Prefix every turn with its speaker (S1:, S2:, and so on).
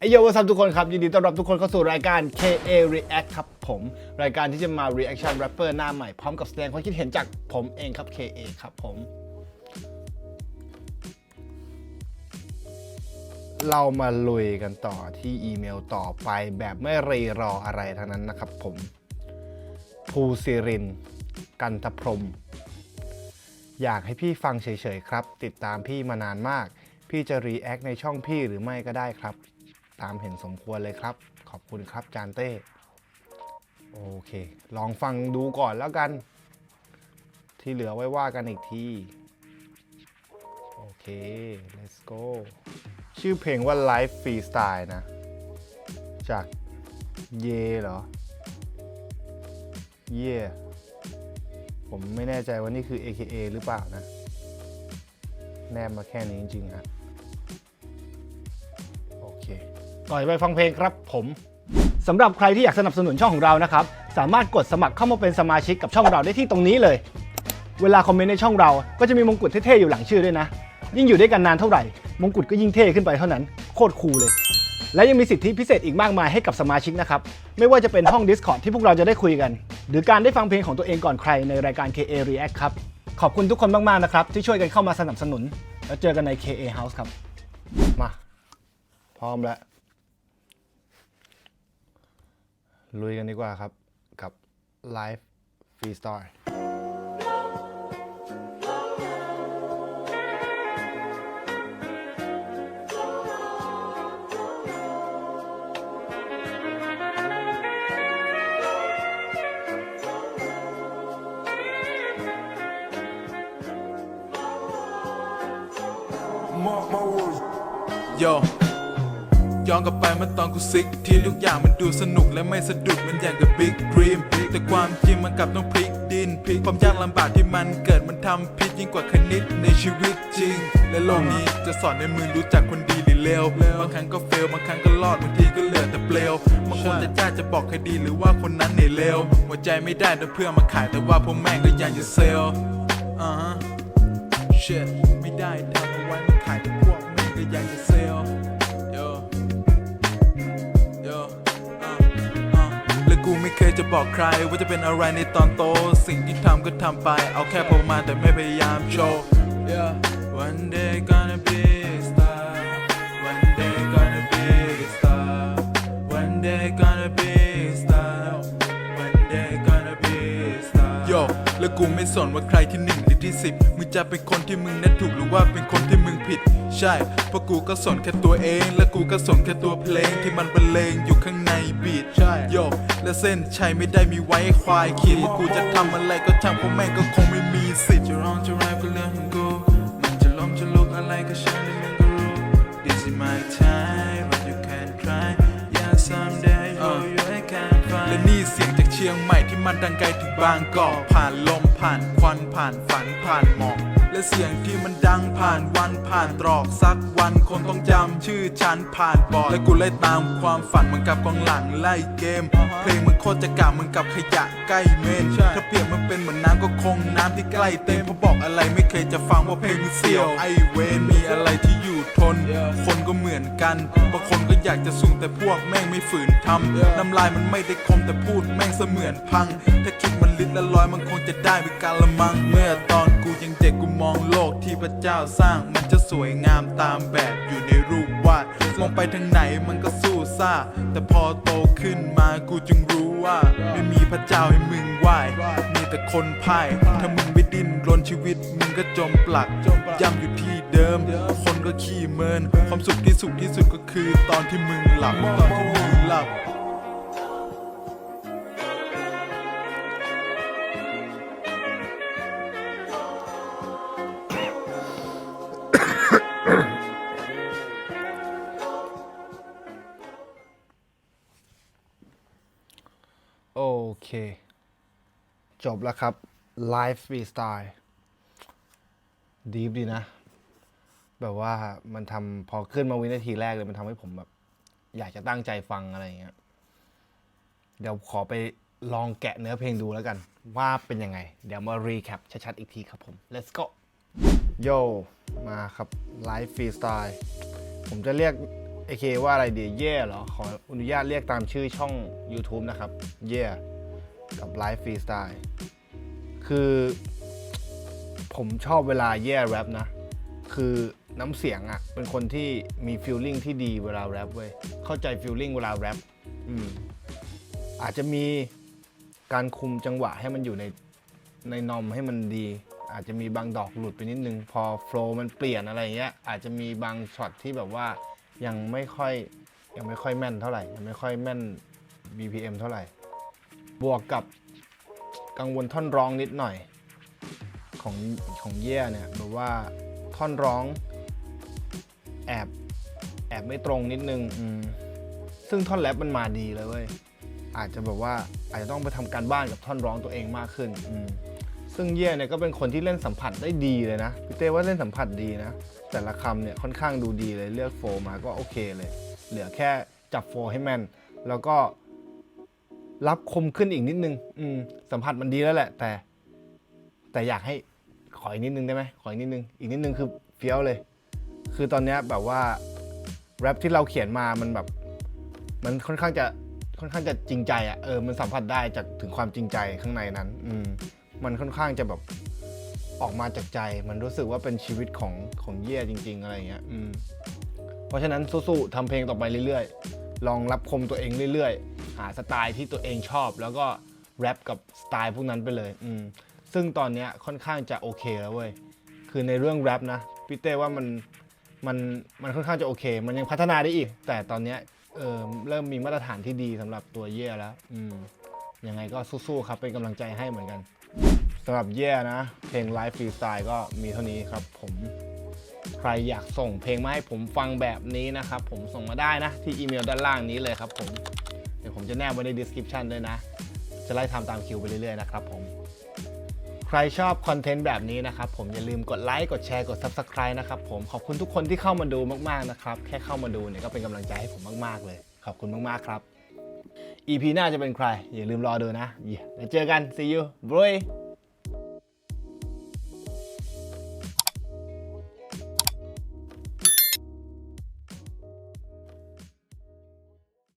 S1: ไอโยวัสดีทุกคนครับ ยินดีต้อนรับทุกคนเข้าสู่รายการ KA React ครับผม รายการที่จะมา reaction rapper หน้าใหม่ พร้อมกับแสดงความคิดเห็นจากผมเองครับ KA ครับผม เรามาลุยกันต่อที่อีเมลต่อไปแบบไม่รีรออะไรทั้งนั้นนะครับผม ภูสิริน กันทพรม อยากให้พี่ฟังเฉยๆครับ ติดตามพี่มานานมาก พี่จะรีแอคในช่องพี่หรือไม่ก็ได้ครับ ตามเห็นสมควรเลยครับ ขอบคุณครับจานเต้ โอเค ลองฟังดูก่อนแล้วกัน ที่เหลือไว้ว่ากันอีกที โอเค let's go ชื่อเพลงว่า Life Freestyle นะ จากเยเหรอ เย่ผมไม่แน่ใจว่านี่คือ AKA หรือเปล่านะ แนบมาแค่นี้จริงๆครับ ต่อยไปฟังเพลงครับผมสำหรับใครที่อยากสนับสนุนช่องของเรานะครับ สามารถกดสมัครเข้ามาเป็นสมาชิกกับช่องเราได้ที่ตรงนี้เลย เวลาคอมเมนต์ในช่องเราก็จะมีมงกุฎเท่ๆอยู่หลังชื่อด้วยนะ ยิ่งอยู่ด้วยกันนานเท่าไหร่ มงกุฎก็ยิ่งเท่ขึ้นไปเท่านั้น โคตรคูลเลย และยังมีสิทธิพิเศษอีกมากมายให้กับสมาชิกนะครับ ไม่ว่าจะเป็นห้อง Discord ที่พวกเราจะได้คุยกัน หรือการได้ฟังเพลงของตัวเองก่อนใครในรายการ KA React ครับ ขอบคุณทุกคนมากๆนะครับที่ช่วยกันเข้ามาสนับสนุน แล้วเจอกันใน KA House ครับ มา พร้อมแล้ว ลุยกันดีกว่าครับ กับ Live Freestyle
S2: โย ย้อนกลับไปเมื่อตอนกูซิกที่ทุกอย่างมันดูสนุกและไม่สะดุดมันอย่างกับบิ๊กดรีมแต่ความจริงมันกลับต้องพลิกดินพลิกความยากลำบากที่มันเกิดมันทำพิษยิ่งกว่าคณิตในชีวิตจริง และโลกนี้จะสอนให้มึงรู้จักคนดีหรือเลวบางครั้งก็เฟลบางครั้งก็รอดบางทีก็เหลือแต่เปลวบางคนจะจ้าจะบอกใครดีหรือว่าคนนั้นเนี่ยเลวหัวใจไม่ได้แต่เพื่อมาขายแต่ว่าพวกแม่งก็ยังจะเซลอ่าฮะ shit ไม่ได้ทำเอาไว้มันขายแต่พวกแม่งก็ยังจะเซล ยจะบอกใครว่าจะเป็นอะไรในตอนโต สิ่งที่ทำก็ทำไป เอาแค่พอมาแต่ไม่พยายามโชว์ yeah one day gonna be a star one day gonna be a star one day gonna be a star one day แล้วกูไม่สนว่าใครที่หนึ่งหรือที่สิบมึงจะเป็นคนที่มึงนั้นถูกหรือว่าเป็นคนที่มึงผิด ใช่เพราะกูก็สนแค่ตัวเอง และกูก็สนแค่ตัวเพลงที่มันบรรเลงอยู่ข้างในบีทใช่โยและเส้นชัยไม่ได้มีไว้ให้ควายขีดว่ากูจะทำอะไรก็ช่างพวกแม่งก็คงไม่มีสิทธิ์จะร้องจะแรปก็เรื่องของกูมันจะล้มจะลุกอะไรก็ช่างที่มึงก็รู้ This is my time but you can try yeah someday you you can find และนี่เสียงจาก เชียงใหม่ที่มันดังไกลถึงบางกอกผ่านลมผ่านควันผ่านฝันผ่านหมอกและเสียงที่มันดังผ่านวันผ่านตรอกสักวันคนต้องจำชื่อฉันผ่านบอร์ดและกูไล่ตามความฝันเหมือนกับกองหลังไล่เกม เพลงมันโคตรจะกะเหมือนกับขยะใกล้เมนถ้าเปรียบมันเป็นเหมือนน้ำก็คงน้ำที่ใกล้เต็มเพราะบอกอะไรไม่เคยจะฟังว่าเพลงมันเสียวไอเวนมีอะไรที่อยู่ ทน คนก็เหมือนกันบางคนก็อยากจะสูงแต่พวกแม่งไม่ฝืนทำน้ำลายมันไม่ได้คมแต่พูดแม่งเสมือนพัง ถ้าคิดมันลิตรละร้อยมันคงจะได้เป็นการละมัง เมื่อตอนกูยังเด็กกูมองโลกที่พระเจ้าสร้างมันจะสวยงามตามแบบอยู่ในรูปวาดมองไปทางไหนมันก็สู้ซ่า แต่พอโตขึ้นมากูจึงรู้ว่า ไม่มีพระเจ้าให้มึงไหว้มีแต่คนพ่ายถ้ามึงไม่ดิ้นรนชีวิตมึงก็จมปลักย่ำอยู่ที่ เดิมคนก็ขี้เมิน ความสุขที่สุขที่สุดก็คือตอนที่มึงหลับตอนที่มึงหลับ
S1: โอเค จบแล้วครับ Live Freestyle ดีฟดีนะ แบบว่ามันทำพอขึ้นมาวินาทีแรกเลยมันทำให้ผมแบบ อยากจะตั้งใจฟังอะไรอย่างเงี้ยเดี๋ยวขอไปลองแกะเนื้อเพลงดูแล้วกัน ว่าเป็นยังไง เดี๋ยวมารีแคปชัดๆอีกทีครับผม let's go โยมาครับ Live Freestyle ผมจะเรียกเอเคว่าอะไรดีเย่เหรอ ขออนุญาตเรียกตามชื่อช่อง YouTube นะครับ เย่กับไลฟ์ฟรีสไตล์คือ ผมชอบเวลาเย่แรปนะ คือน้ำเสียงอะ่ะ เป็นคนที่มีฟีลลิ่งที่ดีเวลาแรปเว้ย เข้าใจฟีลลิ่งเวลาแรปอืมอาจจะมีการคุมจังหวะให้มันอยู่ในในนอมให้มันดี อาจจะมีบางดอกหลุดไปนิดนึง พอโฟล์มันเปลี่ยนอะไรเงี้ยอาจจะมีบางช็อตที่แบบว่ายังไม่ค่อยยังไม่ค่อยแม่นเท่าไหร่ยังไม่ค่อยแม่น BPM เท่าไหร่ บวกกับกังวลท่อนร้องนิดหน่อย ของของเย่เนี่ยแบบว่า ท่อนร้อง แอบแอบไม่ตรงนิดนึงอืมซึ่งท่อนแรปมันมาดีเลยเว้ยอาจจะแบบว่าอาจจะต้องไปทำการบ้านกับท่อนร้องตัวเองมากขึ้น อืม ซึ่งเย่เนี่ยก็เป็นคนที่เล่นสัมผัสได้ดีเลยนะพี่เต้ว่าเล่นสัมผัสดีนะ แต่ละคำเนี่ยค่อนข้างดูดีเลยเลือกโฟล์มาก็โอเคเลย เหลือแค่จับโฟล์ให้แม่นแล้วก็รับคมขึ้นอีกนิดนึง อืม สัมผัสมันดีแล้วแหละ แต่ แต่อยากให้ ขออีกนิดนึงได้ไหมขออีกนิดนึง อีกนิดนึงคือเฟี้ยวเลย คือตอนนี้แบบว่าแรปที่เราเขียนมามันแบบ มันค่อนข้างจะค่อนข้างจะจริงใจอะ่ะเออมันสัมผัสได้จากถึงความจริงใจข้างในนั้น อืมมันค่อนข้างจะแบบออกมาจากใจ มันรู้สึกว่าเป็นชีวิตของของเย่จริง ๆ อะไรเงี้ยอืมเพราะฉะนั้นสู้ๆทำเพลงต่อไปเรื่อยๆ ลองรับคมตัวเองเรื่อยๆ หาสไตล์ที่ตัวเองชอบ แล้วก็แรปกับสไตล์พวกนั้นไปเลย อืม ซึ่งตอนนี้ค่อนข้างจะโอเคแล้วเว้ย คือในเรื่องแรปนะพี่เต้ว่ามันมันมันค่อนข้างจะโอเค มันยังพัฒนาได้อีก แต่ตอนนี้เออเริ่มมีมาตรฐานที่ดีสำหรับตัวเย่แล้ว อืมยังไงก็สู้ๆครับเป็นกำลังใจให้เหมือนกันสำหรับเย่นะ เพลงไลฟ์ฟรีสไตล์ก็มีเท่านี้ครับผมใครอยากส่งเพลงมาให้ผมฟังแบบนี้นะครับ ผมส่งมาได้นะ ที่อีเมลด้านล่างนี้เลยครับผม เดี๋ยวผมจะแนบไว้ใน description ด้วยนะ จะไล่ทำตามคิวไปเรื่อยๆนะครับผม ใครชอบคอนเทนต์แบบนี้นะครับผมอย่าลืมกดไลค์กดแชร์กด Subscribe นะครับผมขอบคุณทุกคนที่เข้ามาดูมากๆนะครับแค่เข้ามาดูเนี่ยก็เป็นกำลังใจให้ผมมากๆเลย ขอบคุณมากๆครับ EP หน้าจะเป็นใคร อย่าลืมรอดูนะเย้แล้วเจอกัน see you bye